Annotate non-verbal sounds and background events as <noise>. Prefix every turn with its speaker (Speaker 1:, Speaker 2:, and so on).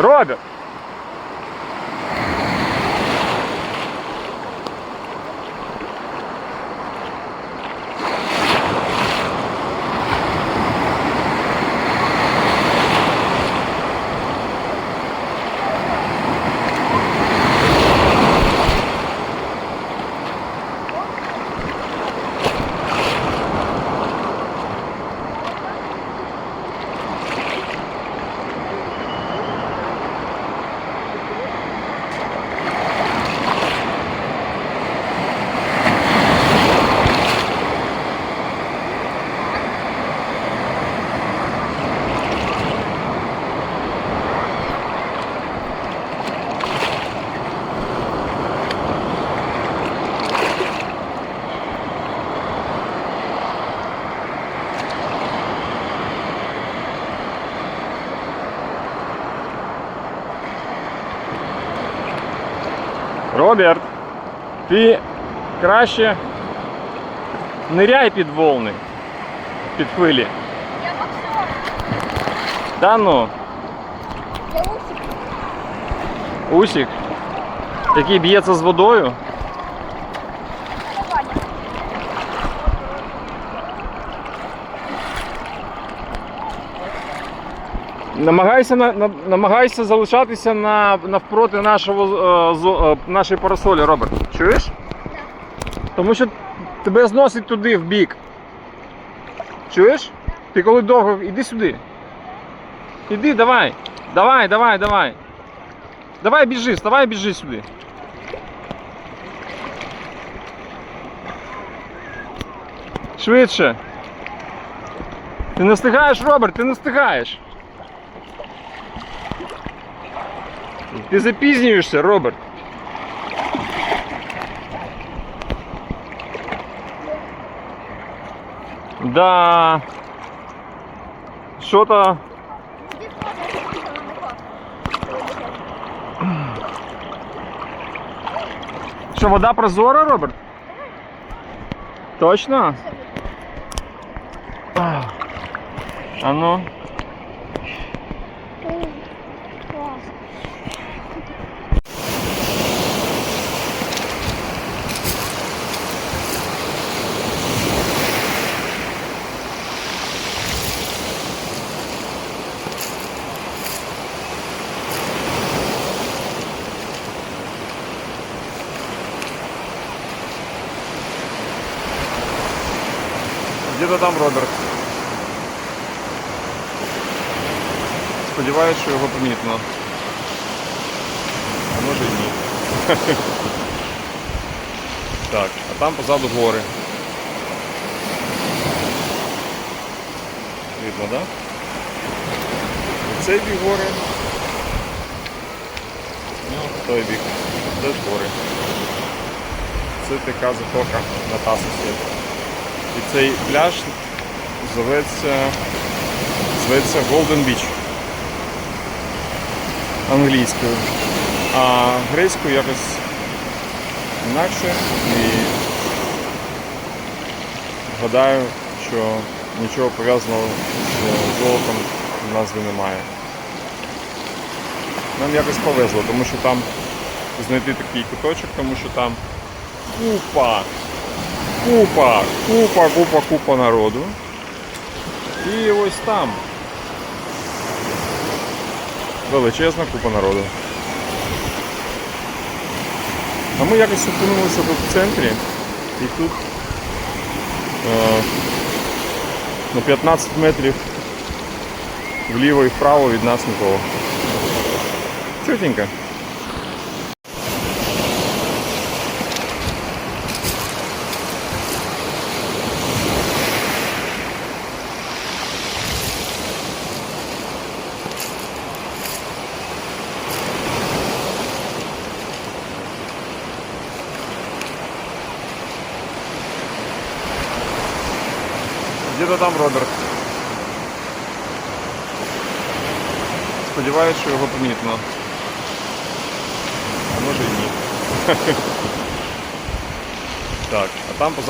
Speaker 1: Роберт! Роберт, ти краще ниряй під волни, під хвилі.
Speaker 2: Я боксер.
Speaker 1: Да ну,
Speaker 2: Я усик.
Speaker 1: усік, який б'ється з водою. Намагайся, на, на- намагайся залишатися на, навпроти нашого, е, зо- е, нашої парасолі, Роберт. Чуєш? Тому що тебе зносить туди в бік. Чуєш? Ти коли довго, іди сюди. Іди, давай. Давай, давай, давай. Давай біжи, вставай, біжи сюди. Швидше. Ти не встигаєш, Роберт, ти не встигаєш. Ти запізнюєшся, Роберт. Да. Що-то.
Speaker 2: Іди просто, що нам упав.
Speaker 1: Що, вода прозора, Роберт? Точно? А А ну. Где-то там Роберт. Сподіваюсь, що його помітно. А може і ні. <laughs> Так, а там позаду гори. Видно, да? Цей бік гори. Ну, той бік. Теж гори. Це така затока на Тасосі. І цей пляж зветься, зветься Golden Beach. Англійською, а грецькою якось інакше. І гадаю, що нічого пов'язаного з золотом в назві немає. Нам якось повезло, тому що там знайти такий куточок, тому що там купа Купа, купа, купа, купа народу. І ось там. Величезна купа народу. А ми якось опинилися тут в центрі і тут е, на 15 метрів вліво і вправо від нас нікого. Чотенько. Где-то там Роберт. Сподіваюсь, що його помітно. А може і ні. <laughs> Так, а там поза...